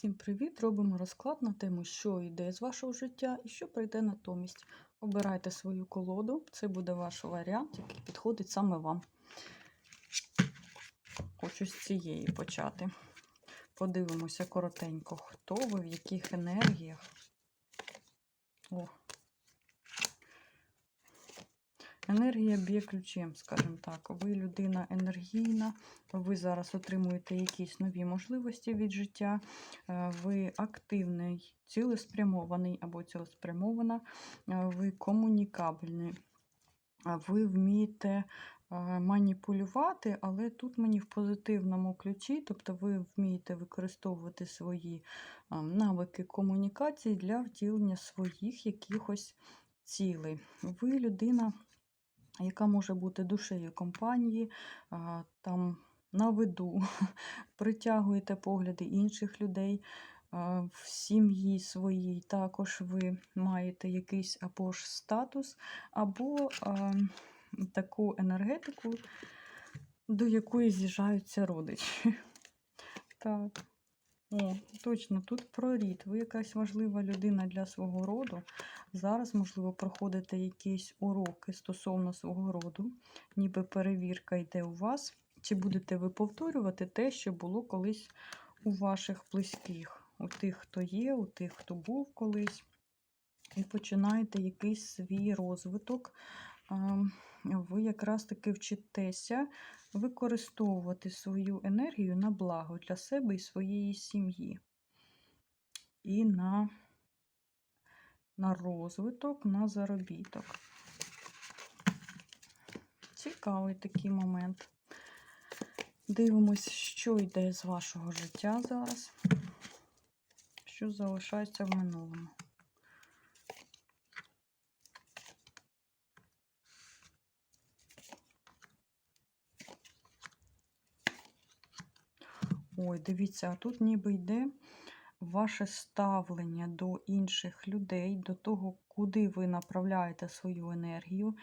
Всім привіт! Робимо розклад на тему, що йде з вашого життя і що прийде натомість. Обирайте свою колоду, це буде ваш варіант, який підходить саме вам. Хочу з цієї почати. Подивимося коротенько, хто ви, в яких енергіях. О. Енергія б'є ключем, скажімо так. Ви людина енергійна, ви зараз отримуєте якісь нові можливості від життя, е, ви активний, цілеспрямований або цілеспрямована, е, ви комунікабельний, ви вмієте е, маніпулювати, але тут мені в позитивному ключі, тобто ви вмієте використовувати свої е, навики комунікації для втілення своїх якихось цілей. Ви людина яка може бути душею компанії, там на виду, притягуєте погляди інших людей. В сім'ї своїй також ви маєте якийсь або ж статус, або а, таку енергетику, до якої з'їжджаються родичі. Так. О, точно, тут про рід. Ви якась важлива людина для свого роду. Зараз, можливо, проходите якісь уроки стосовно свого роду, ніби перевірка йде у вас. Чи будете ви повторювати те, що було колись у ваших близьких, у тих, хто є, у тих, хто був колись. І починаєте якийсь свій розвиток. Ви якраз таки вчитеся використовувати свою енергію на благо для себе і своєї сім'ї. І на на розвиток, на заробіток. Цікавий такий момент. Дивимось, що йде з вашого життя зараз, що залишається в минулому. Ой, дивіться, а тут ніби йде ваше ставлення до інших людей, до того, куди ви направляєте свою енергію.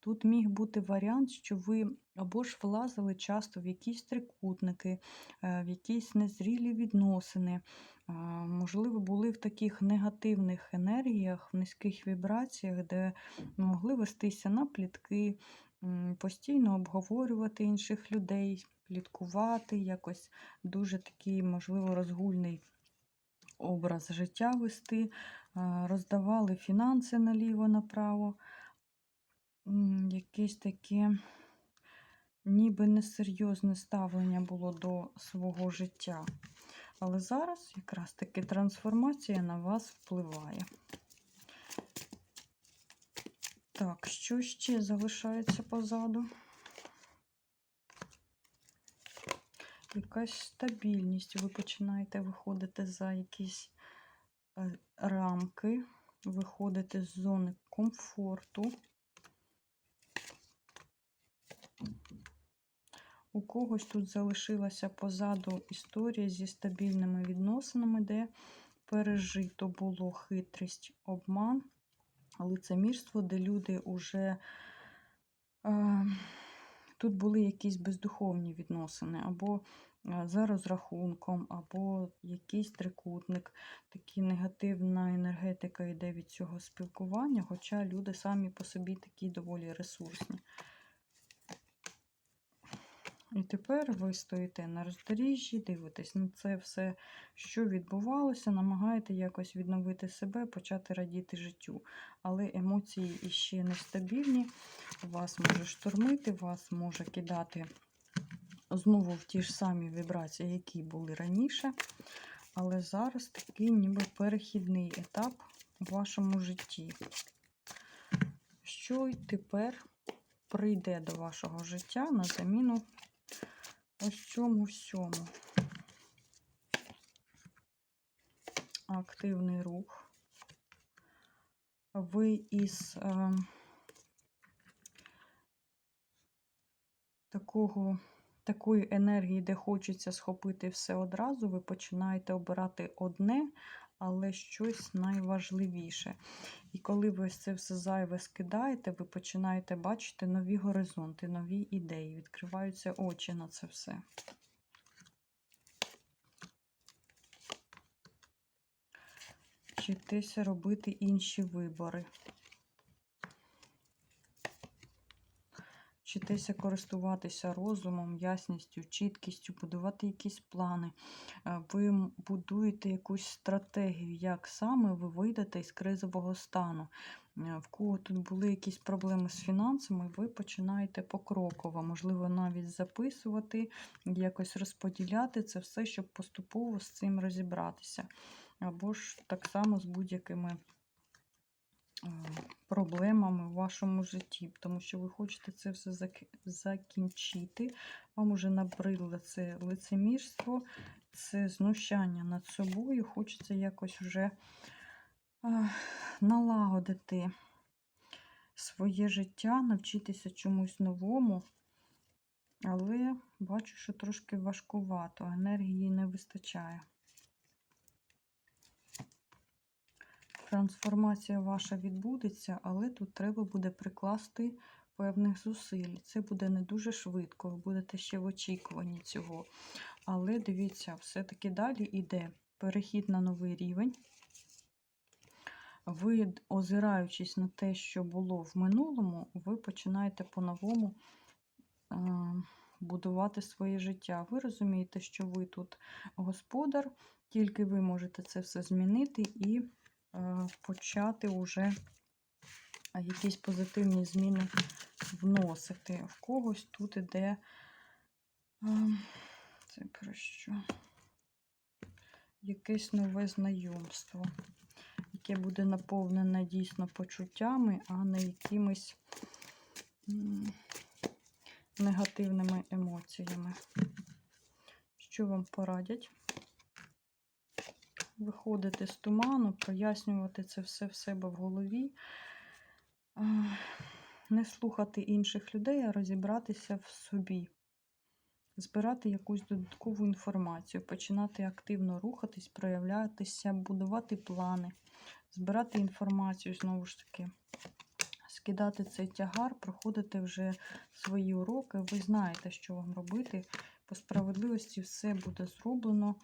Тут міг бути варіант, що ви або ж влазили часто в якісь трикутники, е, в якісь незрілі відносини, е, можливо, були в таких негативних енергіях, в низьких вібраціях, де могли вестися на плітки, постійно обговорювати інших людей, пліткувати, якось дуже такий, можливо, розгульний образ життя вести, роздавали фінанси наліво-направо, якесь таке ніби несерйозне ставлення було до свого життя. Але зараз якраз таки трансформація на вас впливає. Так, що ще залишається позаду? Якась стабільність. Ви починаєте виходити за якісь е, рамки, виходите з зони комфорту. У когось тут залишилася позаду історія зі стабільними відносинами, де пережито було хитрість, обман, лицемірство, де люди вже е, тут були якісь бездуховні відносини, або за розрахунком, або якийсь трикутник, такі негативна енергетика йде від цього спілкування, хоча люди самі по собі такі доволі ресурсні. І тепер ви стоїте на роздоріжжі, дивитесь на це все, що відбувалося, намагаєте якось відновити себе, почати радіти життю. Але емоції іще нестабільні, вас може штормити, вас може кидати знову в ті ж самі вібрації, які були раніше. Але зараз такий ніби перехідний етап у вашому житті. Що й тепер прийде до вашого життя на заміну ось цьому всьому. Активний рух. Ви із е, такого, такої енергії, де хочеться схопити все одразу, ви починаєте обирати одне, але щось найважливіше. І коли ви це все зайве скидаєте, ви починаєте бачити нові горизонти, нові ідеї, відкриваються очі на це все. Вчитися робити інші вибори. Вчитеся користуватися розумом, ясністю, чіткістю, будувати якісь плани. Е, Ви будуєте якусь стратегію, як саме ви вийдете із кризового стану. Е, В кого тут були якісь проблеми з фінансами, ви починаєте покроково, можливо, навіть записувати, якось розподіляти це все, щоб поступово з цим розібратися. Або ж так само з будь-якими проблемами в вашому житті, тому що ви хочете це все закінчити. Вам уже набридло це лицемірство, це знущання над собою. Хочеться якось вже е, налагодити своє життя, навчитися чомусь новому. Але бачу, що трошки важкувато, енергії не вистачає. Трансформація ваша відбудеться, але тут треба буде прикласти певних зусиль. Це буде не дуже швидко, ви будете ще в очікуванні цього. Але дивіться, все-таки далі йде перехід на новий рівень. Ви, озираючись на те, що було в минулому, ви починаєте по-новому е, будувати своє життя. Ви розумієте, що ви тут господар, тільки ви можете це все змінити і почати уже якісь позитивні зміни вносити. В когось тут іде е, це про що? Якесь нове знайомство, яке буде наповнене дійсно почуттями, а не якимись негативними емоціями. Що вам порадять? Виходити з туману, прояснювати це все в себе в голові, не слухати інших людей, а розібратися в собі, збирати якусь додаткову інформацію, починати активно рухатись, проявлятися, будувати плани, збирати інформацію знову ж таки. Скидати цей тягар, проходити вже свої уроки. Ви знаєте, що вам робити. По справедливості все буде зроблено.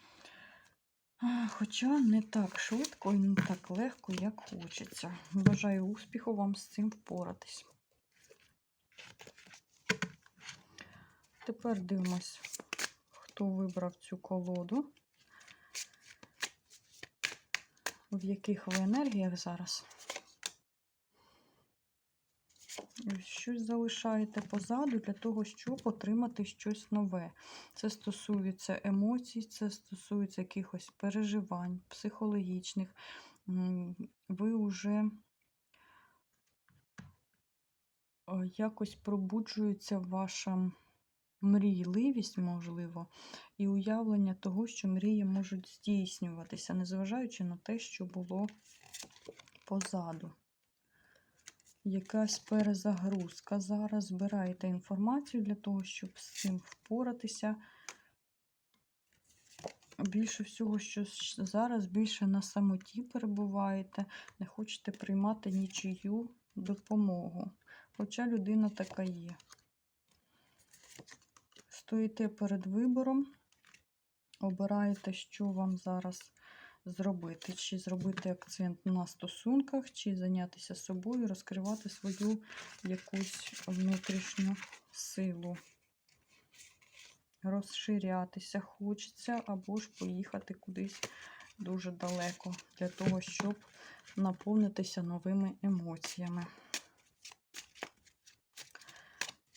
А, Хоча не так швидко і не так легко, як хочеться. Бажаю успіху вам з цим впоратись. Тепер дивимось, хто вибрав цю колоду, в яких ви енергіях зараз. Щось залишаєте позаду для того, щоб отримати щось нове. Це стосується емоцій, це стосується якихось переживань, психологічних. Ви вже е, якось пробуджується ваша мрійливість, можливо, і уявлення того, що мрії можуть здійснюватися, незважаючи на те, що було позаду якась перезагрузка. Зараз збираєте інформацію для того, щоб з цим впоратися. Більше всього, що зараз більше на самоті перебуваєте, не хочете приймати нічию допомогу. Хоча людина така є. Стоїте перед вибором, обираєте, що вам зараз зробити. Чи зробити акцент на стосунках, чи зайнятися собою, розкривати свою якусь внутрішню силу. Розширятися хочеться, або ж поїхати кудись дуже далеко, для того, щоб наповнитися новими емоціями.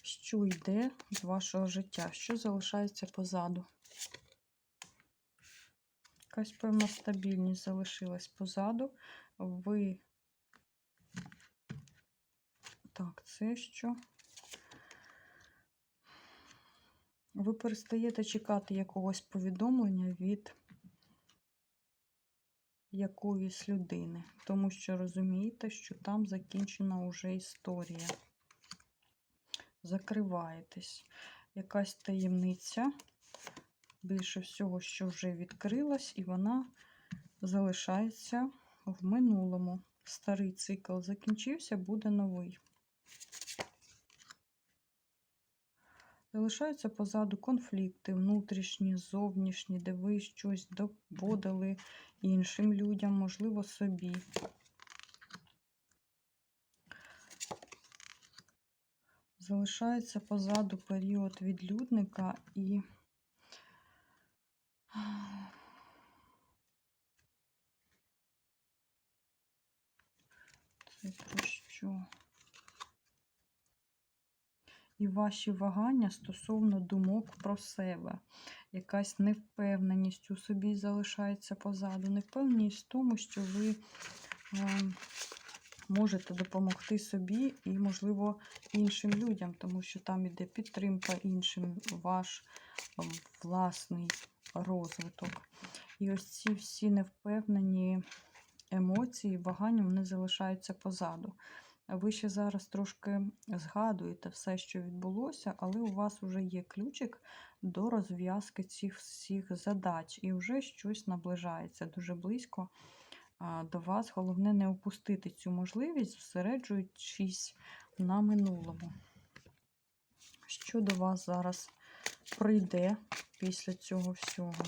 Що йде з вашого життя? Що залишається позаду? Якась певна стабільність залишилась позаду. Ви. Так, це що? Ви перестаєте чекати якогось повідомлення від якоїсь людини, тому що розумієте, що там закінчена вже історія. Закриваєтесь. Якась таємниця більше всього, що вже відкрилась, і вона залишається в минулому. Старий цикл закінчився, буде новий. Залишаються позаду конфлікти, внутрішні, зовнішні, де ви щось доводили іншим людям, можливо, собі. Залишається позаду період відлюдника і це про що? І ваші вагання стосовно думок про себе. Якась невпевненість у собі залишається позаду. Невпевненість в тому, що ви е, можете допомогти собі і, можливо, іншим людям, тому що там іде підтримка іншим, ваш е, власний розвиток. І ось ці всі невпевнені емоції, вагання, вони залишаються позаду. Ви ще зараз трошки згадуєте все, що відбулося, але у вас вже є ключик до розв'язки цих всіх задач, і вже щось наближається дуже близько до вас. Головне не упустити цю можливість, зосереджуючись на минулому. Що до вас зараз прийде після цього всього?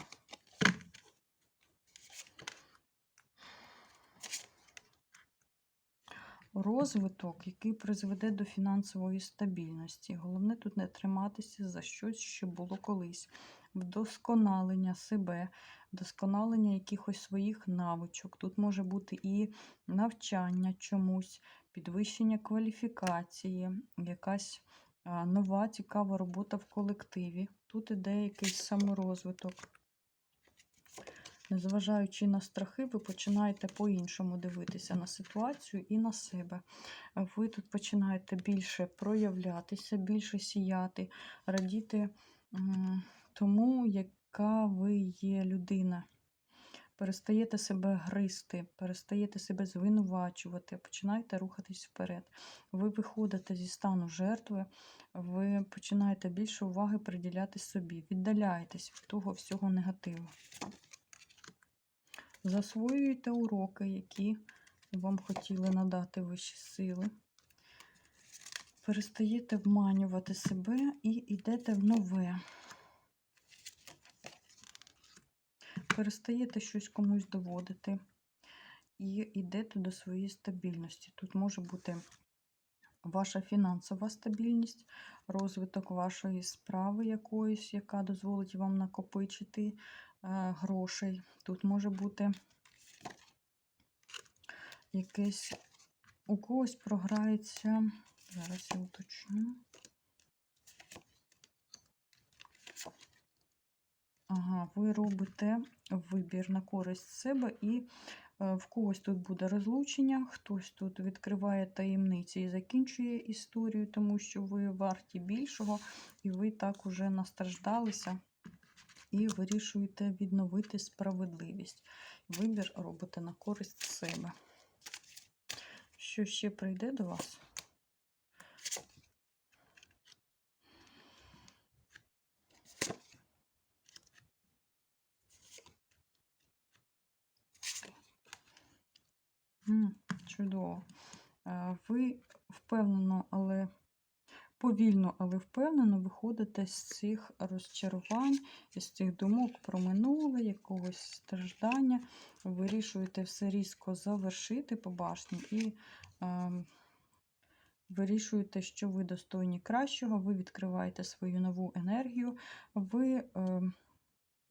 розвиток, який призведе до фінансової стабільності. Головне тут не триматися за щось, що було колись. Вдосконалення себе, вдосконалення якихось своїх навичок. Тут може бути і навчання чомусь, підвищення кваліфікації, якась нова цікава робота в колективі. Тут іде якийсь саморозвиток. Незважаючи на страхи, ви починаєте по-іншому дивитися на ситуацію і на себе. Ви тут починаєте більше проявлятися, більше сіяти, радіти тому, яка ви є людина. Перестаєте себе гризти, перестаєте себе звинувачувати, починаєте рухатись вперед. Ви виходите зі стану жертви, ви починаєте більше уваги приділяти собі, віддаляєтесь від того всього негативу. Засвоюєте уроки, які вам хотіли надати вищі сили. Перестаєте обманювати себе і йдете в нове. Перестаєте щось комусь доводити. І йдете до своєї стабільності. Тут може бути ваша фінансова стабільність, розвиток вашої справи якоїсь, яка дозволить вам накопичити Е, грошей. Тут може бути якесь у когось програється. Зараз я уточню. Ага, ви робите вибір на користь себе, і е, в когось тут буде розлучення, хтось тут відкриває таємниці і закінчує історію, тому що ви варті більшого, і ви так уже настраждалися і вирішуєте відновити справедливість. Вибір робите на користь себе. Що ще прийде до вас? Чудово. Е, ви впевнено, але повільно, але впевнено виходите з цих розчарувань, з цих думок про минуле, якогось страждання. Вирішуєте все різко завершити по башні і е, вирішуєте, що ви достойні кращого, ви відкриваєте свою нову енергію, ви. Е,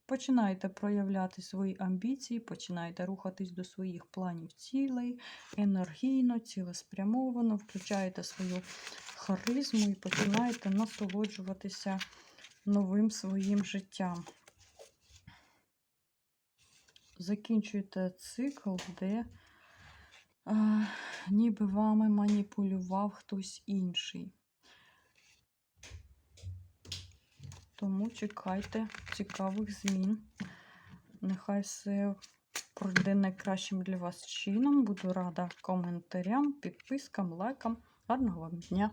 Починаєте проявляти свої амбіції, починаєте рухатись до своїх планів цілей, енергійно, цілеспрямовано, включаєте свою харизму і починаєте насолоджуватися новим своїм життям. Закінчуєте цикл, де а, ніби вами маніпулював хтось інший. Тому чекайте цікавих змін. Нехай все пройде найкращим для вас чином. Буду рада коментарям, підпискам, лайкам. Гарного вам дня!